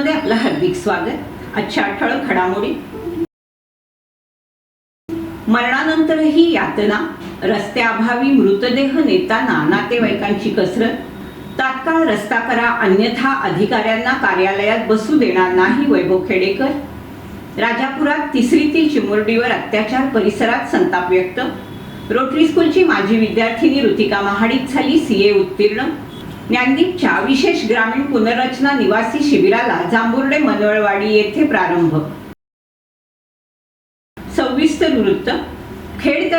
मध्ये आपलं हार्दिक स्वागत. आजच्या ठळक घडामोडी. मरणानंतरही यातना रस्त्याअभावी मृतदेह नेताना नातेवाईकांची कसरत. तात्काळ रस्ता करा अन्यथा अधिकाऱ्यांना कार्यालयात बसू देणार नाही वैभव खेडेकर. राजापुरात तिसरीतील चिमुरडीवर अत्याचार परिसरात संताप व्यक्त. रोटरी स्कूलची माजी विद्यार्थिनी ऋतिका महाडिक झाली सीए उत्तीर्ण. ज्ञानदीपच्या विशेष ग्रामीण पुनर्रचना निवासी शिबिराला जांभुर्डे मनवळवाडी येथे प्रारंभ.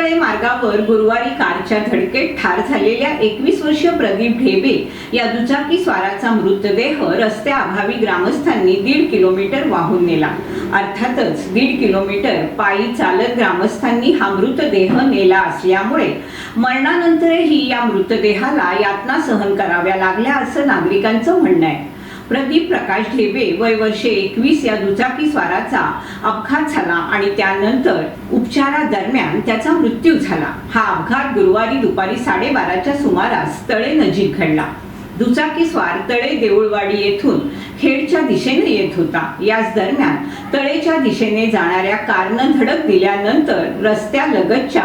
खेडतळे मार्गावर गुरुवारी कारच्या धडकेत ठार झालेल्या एकवीस वर्षीय प्रदीप ढेबे या दुचाकी स्वाराचा मृतदेह रस्त्याअभावी ग्रामस्थांनी दीड किलोमीटर वाहून नेला. अर्थातच दीड किलोमीटर पायी चालत ग्रामस्थांनी हा मृतदेह नेला असल्यामुळे मरणानंतरही या मृतदेहाला यातना सहन कराव्या लागल्या असं नागरिकांचं म्हणणं आहे. प्रदीप प्रकाश ढेबे वय वर्षे एकवीस या दुचाकी स्वाराचा अपघात झाला आणि त्यानंतर उपचारादरम्यान त्याचा मृत्यू झाला. हा अपघात गुरुवारी दुपारी साडेबाराच्या सुमारास तळे नजीक घडला. दुचाकी स्वार तळे देऊळवाडी येथून खेडच्या दिशेने येत होता. याच दरम्यान तळेच्या दिशेने जाणाऱ्या कारनं धडक दिल्यानंतर रस्त्यालगतच्या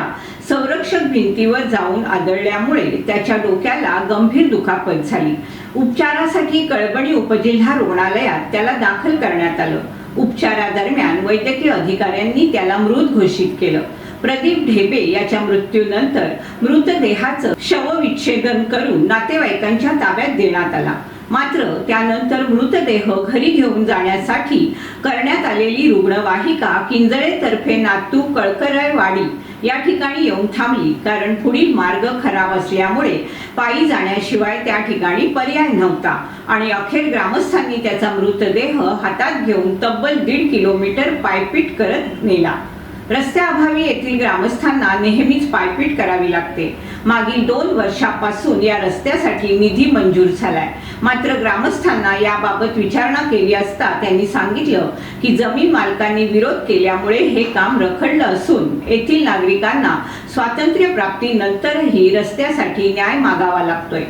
संरक्षक भिंतीवर जाऊन आदळल्यामुळे त्याच्या डोक्याला गंभीर दुखापत झाली. उपचारासाठी कळबणी उपजिल्हा रुग्णालयात त्याला दाखल करण्यात आलं. उपचारादरम्यान वैद्यकीय अधिकाऱ्यांनी त्याला मृत घोषित केलं. प्रदीप ढेबे याच्या मृत्यूनंतर मृतदेहाचं शवविच्छेदन करून नातेवाईकांच्या ताब्यात देण्यात आला. मात्र त्यानंतर मृतदेह घरी घेऊन जाण्यासाठी करण्यात आलेली रुग्णवाहिका किंजळेतर्फे नातू कळकरायवाडी या ठिकाणी येऊन थांबली. कारण पुढील मार्ग खराब असल्यामुळे पायी जाण्याशिवाय त्या ठिकाणी पर्याय नव्हता. आणि अखेर ग्रामस्थांनी त्याचा मृतदेह हातात घेऊन तब्बल दीड किलोमीटर पायपीट करत नेला. रस्त्याअभावी येथील ग्रामस्थांना नेहमीच पायपीट करावी लागते. मागील दोन वर्षापासून या रस्त्यासाठी निधी मंजूर झालाय. मात्र ग्रामस्थांना याबाबत विचारणा केली असता त्यांनी सांगितलं की जमीन मालकांनी विरोध केल्यामुळे हे काम रखडलं असून येथील नागरिकांना स्वातंत्र्य प्राप्तीनंतरही रस्त्यासाठी न्याय मागावा लागतोय.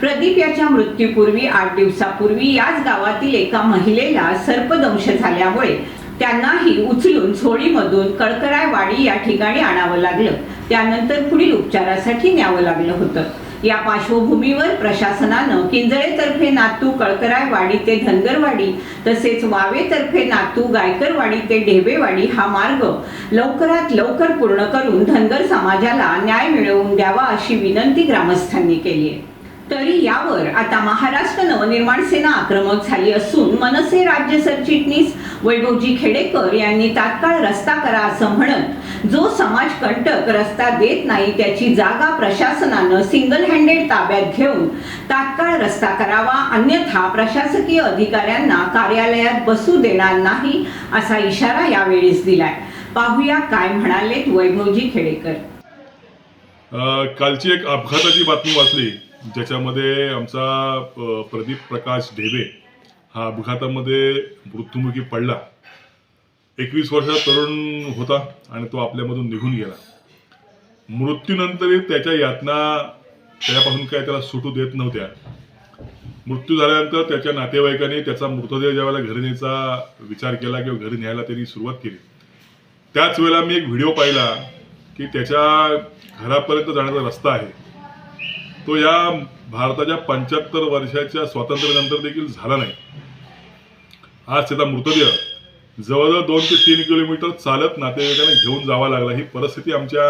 प्रदीप याच्या मृत्यूपूर्वी आठ दिवसापूर्वी याच गावातील एका महिलेला सर्पदंश झाल्यामुळे त्यांनाही उचलून झोळीमधून कळकरायवाडी या ठिकाणी आणावं लागलं. त्यानंतर पुढील उपचारासाठी न्यावं लागलं होतं. या पार्श्वभूमीवर प्रशासनानं किंजळेतर्फे नातू कळकरायवाडी ते धनगरवाडी तसेच वावेतर्फे नातू गायकरवाडी ते ढेबेवाडी हा मार्ग लवकरात लवकर पूर्ण करून धनगर समाजाला न्याय मिळवून द्यावा अशी विनंती ग्रामस्थांनी केली आहे. तरी यावर आता महाराष्ट्र नवनिर्माण सेना आक्रमक झाली असून मनसे राज्य सरचिटणीस वैभवजी खेडेकर यांनी तात्काळ रस्ता करा असं म्हणत जो समाज कंटक रस्ता देत नाही त्याची जागा प्रशासनानं सिंगल हँडेड ताब्यात घेऊन तात्काळ रस्ता करावा अन्यथा प्रशासकीय अधिकाऱ्यांना कार्यालयात बसू देणार नाही असा इशारा यावेळीच दिलाय. पाहूया काय म्हणालेत वैभवजी खेडेकर. कालची एक अपघाताची बातमी वाचली. ज्याच्यामध्ये आमचा प्रदीप प्रकाश ढेबे हा अपघातामध्ये मृत्युमुखी पडला. एकवीस वर्षाचा तरुण होता आणि तो आपल्यामधून निघून गेला. मृत्यूनंतरही त्याच्या यातना त्याच्यापासून काय त्याला सुटू देत नव्हत्या. मृत्यू झाल्यानंतर त्याच्या नातेवाईकांनी त्याचा मृतदेह ज्यावेळेला घरी न्यायचा विचार केला किंवा घरी न्यायला त्यांनी सुरुवात केली. त्याच वेळेला मी एक व्हिडिओ पाहिला की त्याच्या घरापर्यंत जाण्याचा रस्ता आहे. तो या भारताच्या पंच्याहत्तर वर्षाच्या स्वातंत्र्यानंतर देखील झाला नाही. आज त्याचा मृतदेह जवळजवळ दोन ते तीन किलोमीटर चालत नातेवाईकांना घेऊन जावा लागला. ही परिस्थिती आमच्या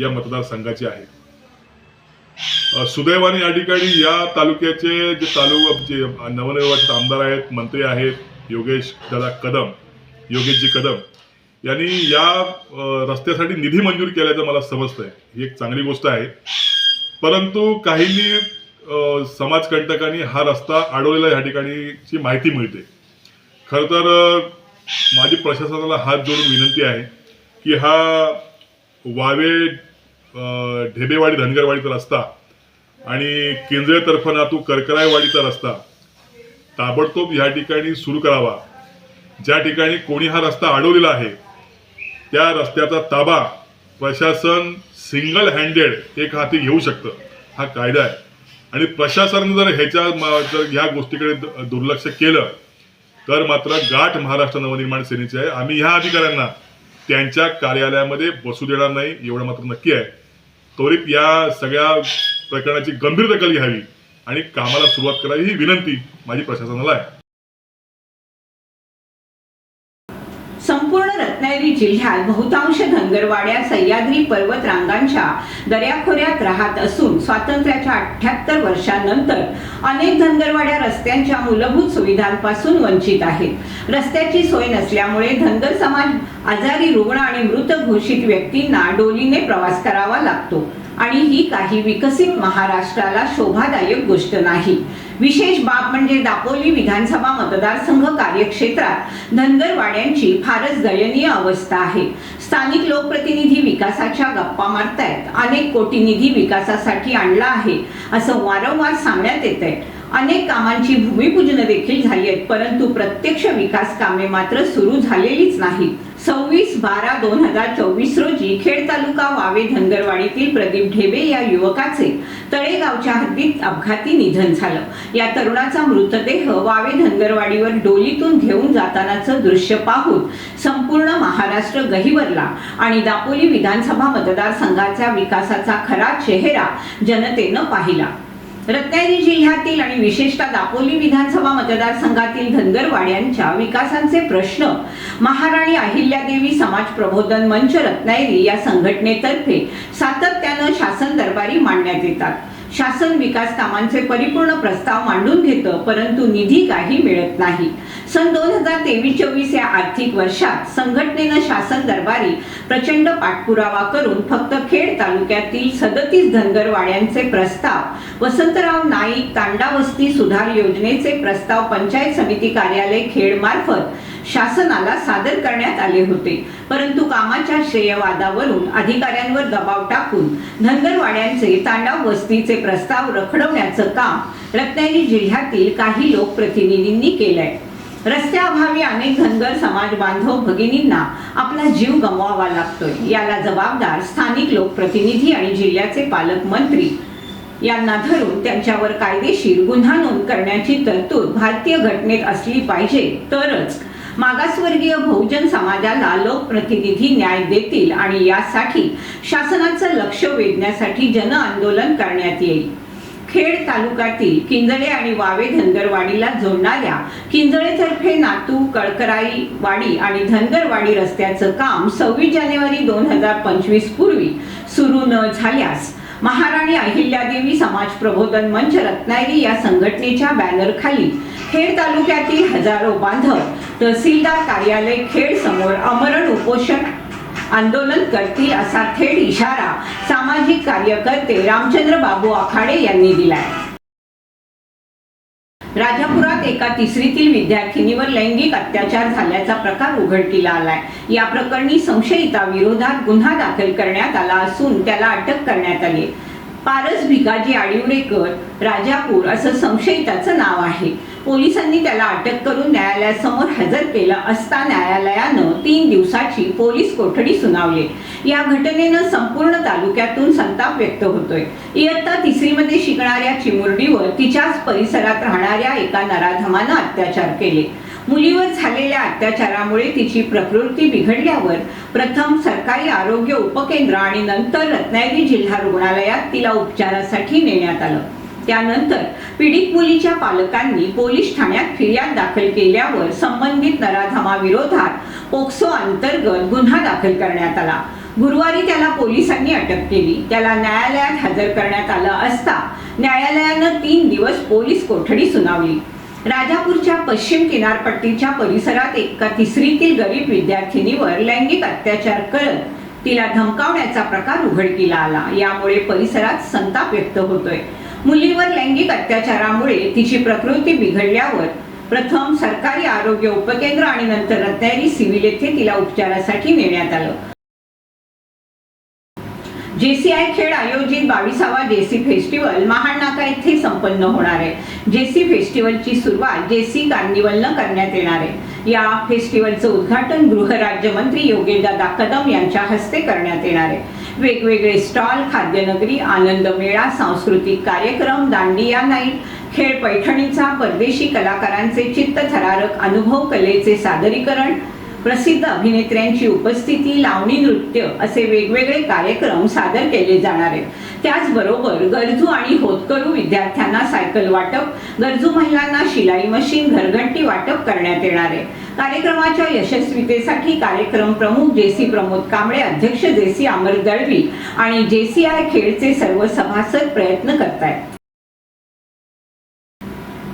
या मतदारसंघाची आहे. सुदैवाने या ठिकाणी या तालुक्याचे जे तालुका जे नवनिर्वाचित आमदार आहेत मंत्री आहेत योगेश दादा कदम योगेशजी कदम यांनी या रस्त्यासाठी निधी मंजूर केल्याचं मला समजतंय. ही एक चांगली गोष्ट आहे. परंतु काहींनी समाजकंटकांनी हा रस्ता अडवलेला या ठिकाणीची माहिती मिळते. खरं तर माझी प्रशासनाला हात जोडून विनंती आहे की हा वावे ढेबेवाडी धनगरवाडीचा रस्ता आणि केंद्रीय नातू करकरायवाडीचा रस्ता ताबडतोब या ठिकाणी सुरू करावा. ज्या ठिकाणी कोणी हा रस्ता अडवलेला आहे त्या रस्त्याचा ताबा प्रशासन सिंगल हँडेड एक हाती घेऊ शकतं. हा कायदा आहे. आणि प्रशासनानं जर ह्याच्या जर ह्या गोष्टीकडे द- दुर्लक्ष केलं तर मात्र गाठ महाराष्ट्र नवनिर्माण सेनेची आहे. आम्ही ह्या अधिकाऱ्यांना त्यांच्या कार्यालयामध्ये बसू देणार नाही एवढं मात्र नक्की आहे. त्वरित या सगळ्या प्रकरणाची गंभीर दखल घ्यावी आणि कामाला सुरुवात करावी ही विनंती माझी प्रशासनाला आहे संपूर्ण रत्नागिरी जिल्ह्यात बहुतांश धनगरवाड्या सह्याद्री पर्वत रांगांच्या दऱ्याखोऱ्यात राहत असून स्वातंत्र्याच्या अठ्याहत्तर वर्षांनंतर अनेक धनगरवाड्या रस्त्यांच्या मूलभूत सुविधांपासून वंचित आहेत. रस्त्याची सोय नसल्यामुळे धनगर समाज आजारी रुग्ण आणि मृत घोषित व्यक्तींना डोलीने प्रवास करावा लागतो. आणि ही काही विकसित महाराष्ट्राला शोभादायक गोष्ट नाही. विशेष बाब म्हणजे दापोली विधानसभा मतदारसंघ कार्यक्षेत्रात धनगरवाड्यांची फारच दयनीय अवस्था आहे. स्थानिक लोकप्रतिनिधी विकासाच्या गप्पा मारतायत. अनेक कोटी निधी विकासासाठी आणला आहे असं वारंवार सांगण्यात येत आहे अनेक कामांची भूमिपूजन देखील झाली आहेत परंतु प्रत्यक्ष विकास कामे मात्र सुरू झालेलीच नाहीत. सव्वीस बारा दोन हजार चोवीस रोजी खेड तालुका वावे धनगरवाडीतील प्रदीप ढेबे या युवकाचे तळेगावच्या हद्दीत अपघाती निधन झालं. या तरुणाचा मृतदेह वावे धनगरवाडीवर डोलीतून घेऊन जातानाचं दृश्य पाहून संपूर्ण महाराष्ट्र गहिवरला आणि दापोली विधानसभा मतदारसंघाचा विकासाचा खरा चेहरा जनतेनं पाहिला. रत्नागिरी जिल्ह्यातील आणि विशेषतः दापोली विधानसभा मतदारसंघातील धनगरवाड्यांच्या विकासांचे प्रश्न महाराणी अहिल्यादेवी समाज प्रबोधन मंच रत्नागिरी या संघटनेतर्फे सातत्यानं शासन दरबारी मांडण्यात येतात. शासन विकास कामांचे परिपूर्ण प्रस्ताव मांडून घेतं परंतु निधी काही मिळत नाही. सन दोन हजार तेवीस चोवीस या आर्थिक वर्षात संघटनेनं शासन दरबारी प्रचंड पाठपुरावा करून फक्त खेड तालुक्यातील सदतीस धनगरवाड्यांचे प्रस्ताव वसंतराव नाईक तांडावस्ती सुधार योजनेचे प्रस्ताव पंचायत समिती कार्यालय खेड मार्फत शासनाला सादर करण्यात आले होते. परंतु कामाच्या श्रेयवादावरून अधिकाऱ्यांवर दबाव टाकून धनगरवाड्यांचे तांडाव वस्तीचे प्रस्ताव रखडवण्याचं काम रत्नागिरी जिल्ह्यातील काही लोकप्रतिनिधींनी केलंय. रस्त्याअभावी अनेक धनगर समाज बांधव भगिनींना आपला जीव गमवावा लागतोय. याला जबाबदार स्थानिक लोकप्रतिनिधी आणि जिल्ह्याचे पालकमंत्री यांना धरून त्यांच्यावर कायदेशीर गुन्हा नोंद करण्याची तरतूद भारतीय घटनेत असली पाहिजे तरच मागासवर्गीय बहुजन समाजाला लोकप्रतिनिधी न्याय देतील आणि यासाठी शासनाचं लक्ष वेधण्यासाठी जन आंदोलन करण्यात येईल. खेड तालुक्यातील किंजळे आणि वावे धनगरवाडीला जोडणाऱ्या किंजळेतर्फे नातू कळकराई वाडी आणि धनगरवाडी रस्त्याचं काम सव्वीस जानेवारी दोन हजार पंचवीस पूर्वी सुरू न झाल्यास महाराणी अहिल्यादेवी समाज प्रबोधन मंच रत्नागिरी या संघटनेच्या बॅनर खाली खेड तालुक्यातील हजारो बांधव तहसीलदार कार्यालय खेड समोर अमरण उपोषण आंदोलन करतील असा थेट इशारा सामाजिक कार्यकर्ते रामचंद्र बाबू आखाडे यांनी दिलाय. राजापुरात एका तिसरीतील विद्यार्थिनीवर लैंगिक अत्याचार झाल्याचा प्रकार उघडकीला आलाय. या प्रकरणी संशयिता विरोधात गुन्हा दाखल करण्यात आला असून त्याला अटक करण्यात आली पारस भिकाजी आडिवरेकर राजापूर असं संशयिताचं नाव आहे. पोलिसांनी त्याला अटक करून न्यायालयासमोर हजर केलं असता न्यायालयानं तीन दिवसाची पोलीस कोठडी सुनावली. या घटनेनं संपूर्ण तालुक्यातून संताप व्यक्त होतोय. इयत्ता तिसरीमध्ये शिकणाऱ्या चिमुरडीवर तिच्याच परिसरात राहणाऱ्या एका नराधमानं अत्याचार केले. मुलीवर झालेल्या अत्याचारामुळे तिची प्रकृती बिघडल्यावर प्रथम सरकारी आरोग्य उपकेंद्र आणि नंतर रत्नागिरी जिल्हा रुग्णालयात तिला उपचारासाठी नेण्यात आलं. त्यानंतर पीडित मुलीच्या पालकांनी पोलीस ठाण्यात फिर्याद दाखल केल्यावर संबंधित नराधमाविरोधात पोक्सो अंतर्गत गुन्हा दाखल करण्यात आला. गुरुवारी त्याला पोलिसांनी अटक केली. त्याला न्यायालयात हजर करण्यात आलं असता न्यायालयानं तीन दिवस पोलीस कोठडी सुनावली. राजापूरच्या पश्चिम किनारपट्टीच्या परिसरात एका तिसरीतील गरीब विद्यार्थिनीवर लैंगिक अत्याचार करत तिला धमकावण्याचा प्रकार उघडकीला आला. यामुळे परिसरात संताप व्यक्त होतोय. मुलीवर लैंगिक अत्याचारामुळे तिची प्रकृती बिघडल्यावर प्रथम सरकारी आरोग्य उपकेंद्र आणि नंतर रत्नागिरी सिव्हिल येथे तिला उपचारासाठी नेण्यात आलं. जेसीआय खेड आयोजित बावीसावा जेसी फेस्टिवल महानाका येथे संपन्न होणार आहे. जेसी फेस्टिवलची सुरुवात जेसी कार्निवलनं करण्यात येणार आहे. या फेस्टिवलचं उद्घाटन गृहराज्यमंत्री योगेशदादा कदम यांच्या हस्ते करण्यात येणार आहे. वेगवेगळे स्टॉल खाद्यनगरी आनंद मेळा सांस्कृतिक कार्यक्रम दांडिया नाईट खेळ पैठणीचा परदेशी कलाकारांचे चित्तथरारक अनुभव कलेचे सादरीकरण प्रसिद्ध अभिनेत्र्यांची उपस्थिती लावणी नृत्य असे वेगवेगळे कार्यक्रम सादर केले जाणार आहेत. त्याचबरोबर गरजू आणि होतकरू विद्यार्थ्यांना सायकल वाटप गरजू महिलांना शिलाई मशीन घरघंटी वाटप करण्यात येणार आहे. कार्यक्रमाच्या यशस्वीतेसाठी कार्यक्रम प्रमुख जेसी प्रमोद कांबळे अध्यक्ष जेसी अमर दळवी आणि जेसीआय खेळचे सर्व सभासद प्रयत्न करतायत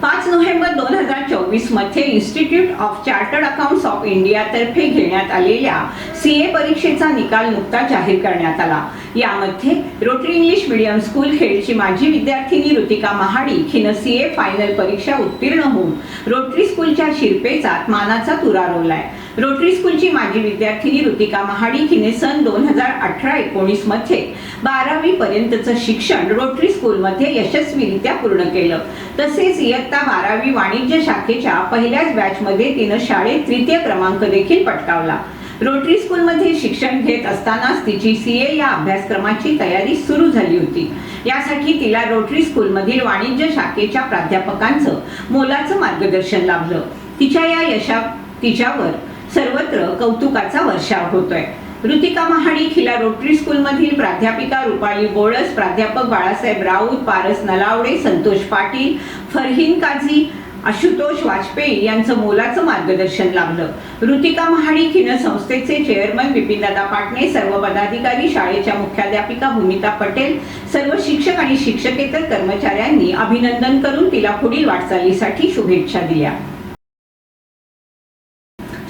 पाच नोव्हेंबर दोन हजार चोवीस मध्ये institute of chartered accounts of India तर्फे घेण्यात आलेल्या सीए परीक्षेचा निकाल नुकता जाहीर करण्यात आला. यामध्ये रोटरी इंग्लिश मीडियम स्कूल खेळची माजी विद्यार्थिनी ऋतिका महाडिक हिनं सीए फायनल परीक्षा उत्तीर्ण होऊन रोटरी स्कूलच्या शिरपेचात मानाचा तुरा रोवलाय. रोटरी स्कूलची माजी विद्यार्थिनी ऋतिका महाडिक हिने सन दोन हजार अठरा एकोणीसमध्ये बारावी पर्यंतचं शिक्षण रोटरी स्कूलमध्ये यशस्वीरित्या पूर्ण केलं. तसेच इयत्ता बारावी वाणिज्य शाखेच्या पहिल्याच बॅचमध्ये तिनं शाळेत तृतीय क्रमांक देखील पटकावला. रोटरी स्कूलमध्ये शिक्षण घेत असतानाच तिची सीए या अभ्यासक्रमाची तयारी सुरू झाली होती. यासाठी तिला रोटरी स्कूलमधील वाणिज्य शाखेच्या प्राध्यापकांचं मोलाचं मार्गदर्शन लाभलं. तिच्या या यशा तिच्यावर सर्वत्र कौतुकाचा वर्षाव होतोय. ऋतिका महाडिक हिला रोटरी स्कूलमधील प्राध्यापिका रुपाली बोळस प्राध्यापक बाळासाहेब राऊत पारस नलावडे संतोष पाटील फरहीन काझी आशुतोष वाजपेयी यांचं मोलाचं मार्गदर्शन लाभलं. ऋतिका महाडिक हिनं संस्थेचे चेअरमन विपिनदादा पाटणे सर्व पदाधिकारी शाळेच्या मुख्याध्यापिका भूमिता पटेल सर्व शिक्षक आणि शिक्षकेतर कर्मचाऱ्यांनी अभिनंदन करून तिला पुढील वाटचालीसाठी शुभेच्छा दिल्या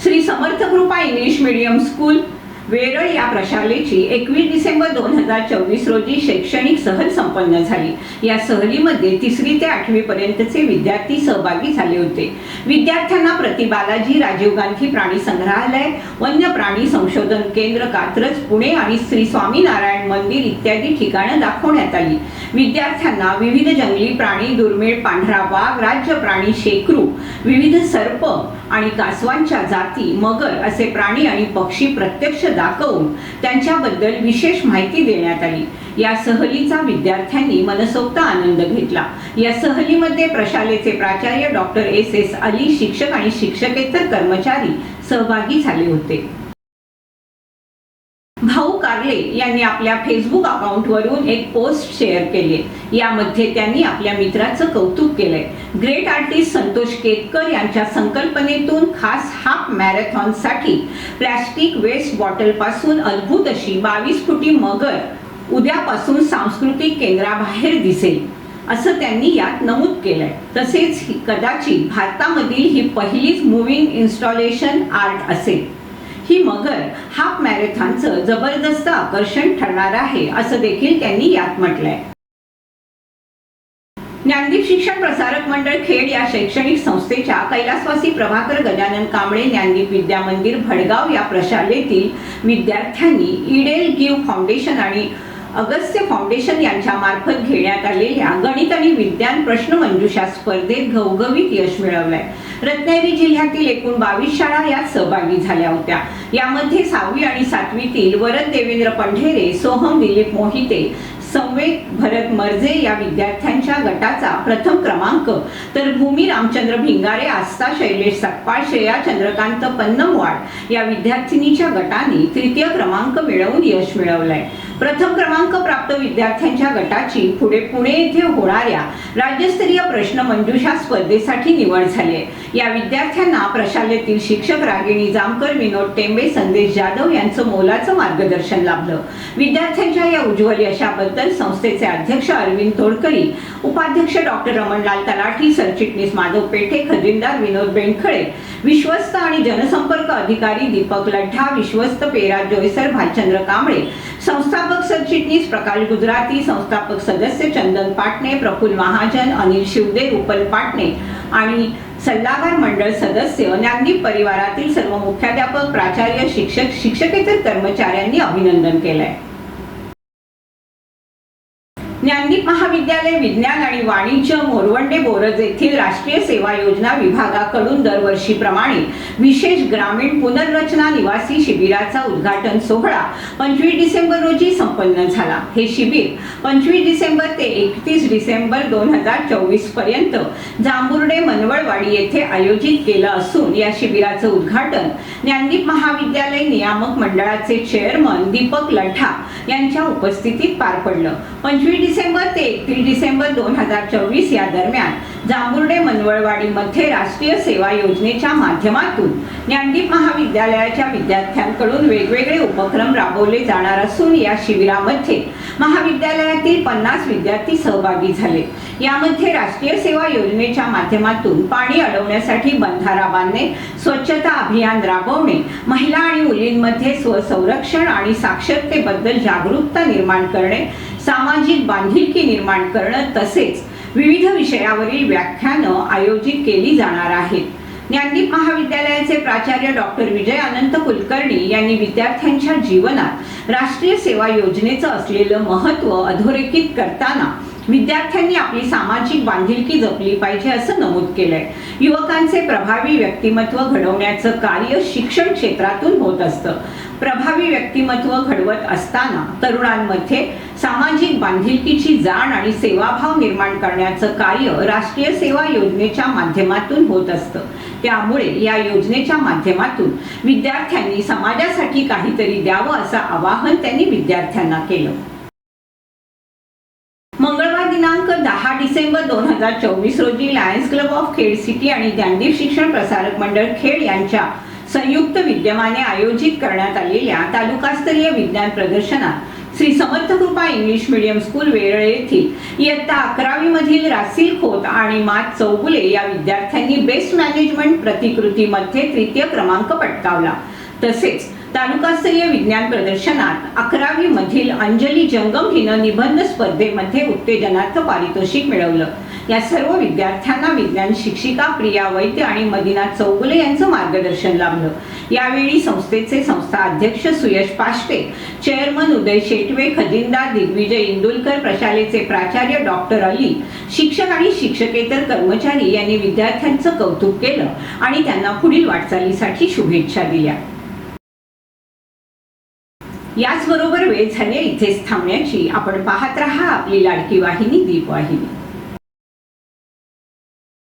श्री समर्थ कृपा इंग्लिश मीडियम स्कूल वेरळ या प्रशालेची एकवीस डिसेंबर दोन हजार चोवीस रोजी शैक्षणिक सहल संपन्न झाली. या सहलीमध्ये तिसरी ते आठवी पर्यंतचे विद्यार्थी सहभागी झाले होते. विद्यार्थ्यांना प्रतिबालाजी राजीव गांधी प्राणी संग्रहालय वन्य प्राणी संशोधन केंद्र कात्रज पुणे आणि श्री स्वामीनारायण मंदिर इत्यादी ठिकाणं दाखवण्यात आली. विद्यार्थ्यांना विविध जंगली प्राणी दुर्मिळ पांढरा वाघ राज्य प्राणी शेकरू विविध सर्प आणि कासवांच्या जाती मगर असे प्राणी आणि पक्षी प्रत्यक्ष दाखवून त्यांच्याबद्दल विशेष माहिती देण्यात आली. या सहलीचा विद्यार्थ्यांनी मनसोक्त आनंद घेतला. या सहलीमध्ये प्रशालेचे प्राचार्य डॉक्टर एस एस अली शिक्षक आणि शिक्षकेतर कर्मचारी सहभागी झाले होते. भाऊ यांनी आपल्या फेसबुक अकाउंटवरून एक पोस्ट शेअर केली. यामध्ये त्यांनी आपल्या मित्राचं कौतुक केलंय. ग्रेट आर्टिस्ट संतोष केतकर यांच्या संकल्पनेतून खास हाफ मॅरेथॉनसाठी प्लॅस्टिक वेस्ट बॉटलपासून अद्भुत अशी बावीस फुटी मगर उद्यापासून सांस्कृतिक केंद्राबाहेर दिसेल असं त्यांनी यात नमूद केलंय. तसेच कदाचित भारतामधील ही पहिलीच मुव्हिंग इन्स्टॉलेशन आर्ट असेल. ही मगर हाफ मॅरेथॉनचं जबरदस्त आकर्षण ठरणार आहे असं देखील त्यांनी यात म्हटलंय. ज्ञानदीप शिक्षण प्रसारक मंडळ खेड या शैक्षणिक संस्थेच्या कैलासवासी प्रभाकर गजानन कांबळे ज्ञानदीप विद्या मंदिर भडगाव या प्रशालेतील विद्यार्थ्यांनी इडेल गिव्ह फाउंडेशन आणि अगस्त्य फाउंडेशन यांच्या मार्फत घेण्यात आलेल्या गणित आणि विज्ञान प्रश्नमंजुषा स्पर्धेत घवघवीत यश मिळवलंय. रत्नागिरी जिल्ह्यातील एकूण बावीस शाळा यात सहभागी झाल्या होत्या. यामध्ये सहावी आणि सातवीतील वरद देवेंद्र पंढेरे सोहम दिलीप मोहिते संवेद भरत मर्जे या विद्यार्थ्यांच्या गटाचा प्रथम क्रमांक. तर भूमी रामचंद्र भिंगारे आस्था शैलेश सकपाळ श्रेया चंद्रकांत पन्नमवाड या विद्यार्थिनीच्या गटाने तृतीय क्रमांक मिळवून यश मिळवलंय. प्रथम क्रमांक प्राप्त विद्यार्थ्यांच्या गटाची पुढे पुणे येथे होणाऱ्या राज्यस्तरीय प्रश्न मंजुषा स्पर्धेसाठी निवड झाली आहे. या विद्यार्थ्यांना प्रशालेतील शिक्षक रागिणी जामकर विनोद टेंबे संदेश जाधव यांचं मोलाचं मार्गदर्शन लाभलं. विद्यार्थ्यांच्या या उज्ज्वल यशाबद्दल संस्थेचे अध्यक्ष अरविंद तोडकरी उपाध्यक्ष डॉक्टर रमणलाल तलाठी सरचिटणीस माधव पेठे खजिनदार विनोद बेंडखळे विश्वस्त आणि जनसंपर्क अधिकारी दीपक लठ्ठा विश्वस्त पेरा जोयसर भालचंद्र कांबळे संस्थापक सरचिटणीस प्रकाश गुजराती संस्थापक सदस्य चंदन पाटणे प्रफुल महाजन अनिल शिवदे रुपल पाटणे आणि सल्लागार मंडळ सदस्य ज्ञानदीप परिवारातील सर्व मुख्याध्यापक प्राचार्य शिक्षक शिक्षकेतर कर्मचाऱ्यांनी अभिनंदन केलंय. ज्ञानदीप महाविद्यालय विज्ञान आणि वाणिज्य मोरवंडे बोरज येथील राष्ट्रीय सेवा योजना विभागाकडून दरवर्षीप्रमाणे विशेष ग्रामीण पुनर्रचना निवासी शिबिराचा उद्घाटन सोहळा पंचवीस डिसेंबर रोजी संपन्न झाला. हे शिबिर पंचवीस डिसेंबर ते एकतीस डिसेंबर दोन हजार चोवीसपर्यंत जांभुर्डे मनवळवाडी येथे आयोजित केलं असून या शिबिराचं उद्घाटन ज्ञानदीप महाविद्यालय नियामक मंडळाचे चेअरमन दीपक लठा यांच्या उपस्थितीत पार पडलं. पंचवीस डिसेंबर ते एकतीस डिसेंबर दोन हजार चोवीस या दरम्यान जांभुर्डे मनवळवाडीमध्ये राष्ट्रीय सेवा योजनेच्या माध्यमातून ज्ञानदीप महाविद्यालयाच्या विद्यार्थ्यांकडून वेगवेगळे उपक्रम राबवले जाणार असून या शिबिरामध्ये महाविद्यालयातील पन्नास विद्यार्थी सहभागी झाले. यामध्ये राष्ट्रीय सेवा योजनेच्या माध्यमातून पाणी अडवण्यासाठी बंधारा बांधणे स्वच्छता अभियान राबवणे महिला आणि मुलींमध्ये स्वसंरक्षण आणि साक्षरतेबद्दल जागरूकता निर्माण करणे सामाजिक बांधिलकी निर्माण करणं तसेच विविध विषयावरील व्याख्यानं आयोजित केली जाणार आहेत. ज्ञानदीप महाविद्यालयाचे प्राचार्य डॉक्टर विजय अनंत कुलकर्णी यांनी विद्यार्थ्यांच्या जीवनात राष्ट्रीय सेवा योजनेचं असलेलं महत्त्व अधोरेखित करताना विद्यार्थ्यांनी आपली सामाजिक बांधिलकी जपली पाहिजे असं नमूद केलंय. युवकांचे प्रभावी व्यक्तिमत्व घडवण्याचं कार्य शिक्षण क्षेत्रातून होत असतं. प्रभावी व्यक्तिमत्व घडवत असताना तरुणांमध्ये सामाजिक बांधिलकीची जाण आणि सेवाभाव निर्माण करण्याचं कार्य राष्ट्रीय सेवा योजनेच्या माध्यमातून होत असतं. त्यामुळे या योजनेच्या माध्यमातून विद्यार्थ्यांनी समाजासाठी काहीतरी द्यावं असं आवाहन त्यांनी विद्यार्थ्यांना केलं. मंगळवार दिनांक दहा डिसेंबर दोन हजार चोवीस रोजी Lions Club of Khed city आणि ज्ञानदीप शिक्षण प्रसारक मंडळ खेड यांच्या संयुक्त विद्यमाने आयोजित करण्यात आलेल्या तालुकास्तरीय विज्ञान प्रदर्शनात श्री समर्थ कृपा इंग्लिश मीडियम स्कूल वेरळ येथील इयत्ता अकरावी मधील रासील खोत आणि मात चौगुले या विद्यार्थ्यांनी बेस्ट मॅनेजमेंट प्रतिकृतीमध्ये तृतीय क्रमांक पटकावला. तसेच तालुकास्तरीय विज्ञान प्रदर्शनात अकरावी मधील अंजली जंगम हिनं निबंध स्पर्धेमध्ये उत्तेजनार्थ पारितोषिक मिळवलं. या सर्व विद्यार्थ्यांना विज्ञान शिक्षिका प्रिया वैद्य आणि मदिना चौगुले यांचं मार्गदर्शन लाभलं. यावेळी संस्थेचे संस्था अध्यक्ष सुयश पाष्टे चेअरमन उदय शेटवे खजिनदार दिग्विजय इंदुलकर प्रशालेचे प्राचार्य डॉक्टर अली शिक्षक आणि शिक्षकेतर कर्मचारी यांनी विद्यार्थ्यांचं कौतुक केलं आणि त्यांना पुढील वाटचालीसाठी शुभेच्छा दिल्या. याचबरोबर वेळ झाली इथेच थांबण्याची. आपण पाहत रहा आपली लाडकी वाहिनी दीप वाहिनी